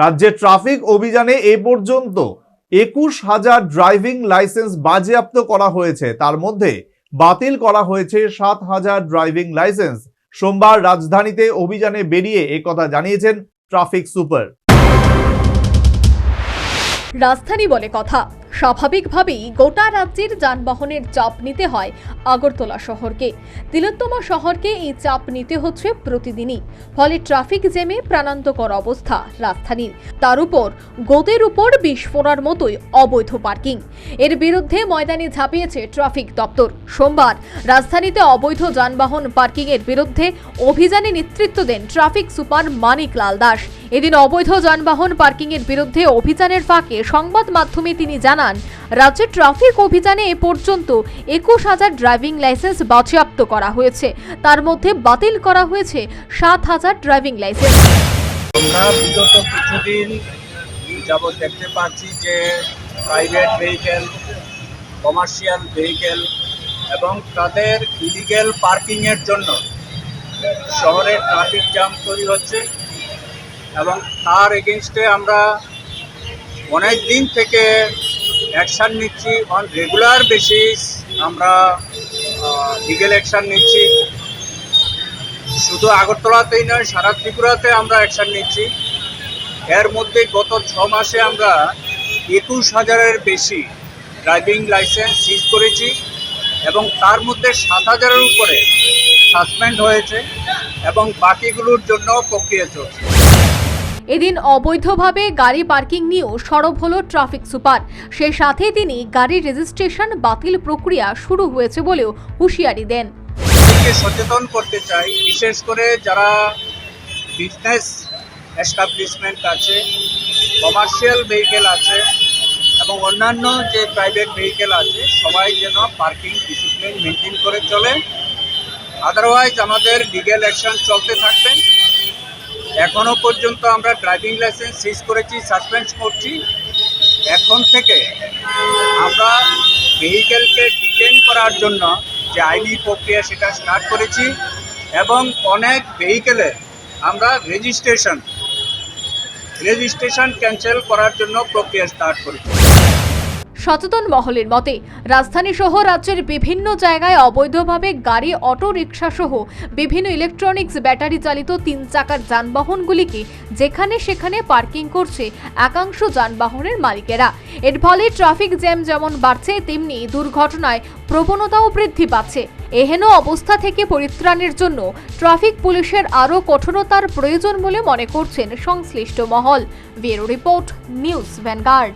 রাজ্যে ট্রাফিক অভিযানে এ পর্যন্ত একুশ হাজার ড্রাইভিং লাইসেন্স বাজেয়াপ্ত করা হয়েছে। তার মধ্যে বাতিল করা হয়েছে সাত হাজার ড্রাইভিং লাইসেন্স। সোমবার রাজধানীতে অভিযানে বেরিয়ে একথা জানিয়েছেন ট্রাফিক সুপার। রাজধানী বলে কথা। স্বাভাবিকভাবেই গোটা রাজ্যের যানবাহনের চাপ নিতে হয় আগরতলা শহরকে। তিলোত্তমা শহরকে এই চাপ নিতে হচ্ছে প্রতিদিনই। ফলে ট্রাফিক জ্যামে প্রাণান্তকর অবস্থা রাজধানীর। তার উপর গোদের উপর বিস্ফোরার মতোই অবৈধ পার্কিং। এর বিরুদ্ধে ময়দানে ঝাঁপিয়েছে ট্রাফিক দপ্তর। সোমবার রাজধানীতে অবৈধ যানবাহন পার্কিংয়ের বিরুদ্ধে অভিযানে নেতৃত্ব দেন ট্রাফিক সুপার মানিক লাল দাস। এদিন অবৈধ যানবাহন পার্কিংয়ের বিরুদ্ধে অভিযানের ফাঁকে সংবাদ মাধ্যমে তিনি জানান রাজ্যে ট্রাফিক অভিযানে এ পর্যন্ত একুশ হাজার ড্রাইভিং লাইসেন্স বাজেয়াপ্ত করা হয়েছে। তার মধ্যে বাতিল করা হয়েছে সাত হাজার ড্রাইভিং লাইসেন্স। কিছুদিন যাবৎ দেখতে পাচ্ছি যে প্রাইভেট ভেহিকেল কমার্শিয়াল ভেহিকেল এবং তাদের ইলিগেল পার্কিংয়ের জন্য শহরে ট্রাফিক জ্যাম তৈরি হচ্ছে এবং তার এগেনস্টে আমরা অনেক দিন থেকে অ্যাকশান নিচ্ছি অন রেগুলার বেসিস আমরা লিগেল অ্যাকশান নিচ্ছি। শুধু আগরতলাতেই নয়, সারা ত্রিপুরাতে আমরা অ্যাকশান নিচ্ছি। এর মধ্যে গত ছ মাসে আমরা একুশ হাজারের বেশি ড্রাইভিং লাইসেন্স সিজ করেছি এবং তার মধ্যে সাত হাজারের উপরে সাসপেন্ড হয়েছে এবং বাকিগুলোর জন্য প্রক্রিয়া চলছে। এদিন অবৈধভাবে গাড়ি পার্কিং নিয়েও সরব হল ট্রাফিক সুপার। সে সাথে তিনি গাড়ির রেজিস্ট্রেশন বাতিল প্রক্রিয়া শুরু হয়েছে বলেও হুঁশিয়ারি দেন। সচেতন করতে চাই, বিশেষ করে যারা বিজনেস এস্টাবলিশমেন্ট আছে কমার্শিয়াল ভেহিকেল আছে এবং অন্যান্য যে প্রাইভেট ভেহিকেল আছে, সবাই যেন পার্কিং ডিসিপ্লিন মেনটেন করে চলে। আদারওয়াইজ আমাদের লিগ্যাল অ্যাকশন চলতে থাকবে। এখনও পর্যন্ত আমরা ড্রাইভিং লাইসেন্স সিজ করেছি সাসপেন্ড করছি। এখন থেকে আমরা ভেহিকেলকে ডিটেন করার জন্য যে আইনি প্রক্রিয়া সেটা স্টার্ট করেছি এবং অনেক ভেহিকেলের আমরা রেজিস্ট্রেশন রেজিস্ট্রেশন ক্যান্সেল করার জন্য প্রক্রিয়া স্টার্ট করেছি। সচেতন মহলের মতে, রাজধানী সহ রাজ্যের বিভিন্ন জায়গায় অবৈধভাবে গাড়ি, অটো রিক্সা সহ বিভিন্ন ইলেকট্রনিক্স ব্যাটারি চালিত তিন চাকার যানবাহনগুলিকে যেখানে সেখানে পার্কিং করছে একাংশ যানবাহনের মালিকেরা। এর ফলে ট্রাফিক জ্যাম যেমন বাড়ছে, তেমনি দুর্ঘটনায় প্রবণতাও বৃদ্ধি পাচ্ছে। এহেন অবস্থা থেকে পরিত্রাণের জন্য ট্রাফিক পুলিশের আরও কঠোরতার প্রয়োজন বলে মনে করছেন সংশ্লিষ্ট মহল। Bureau report, news Vanguard.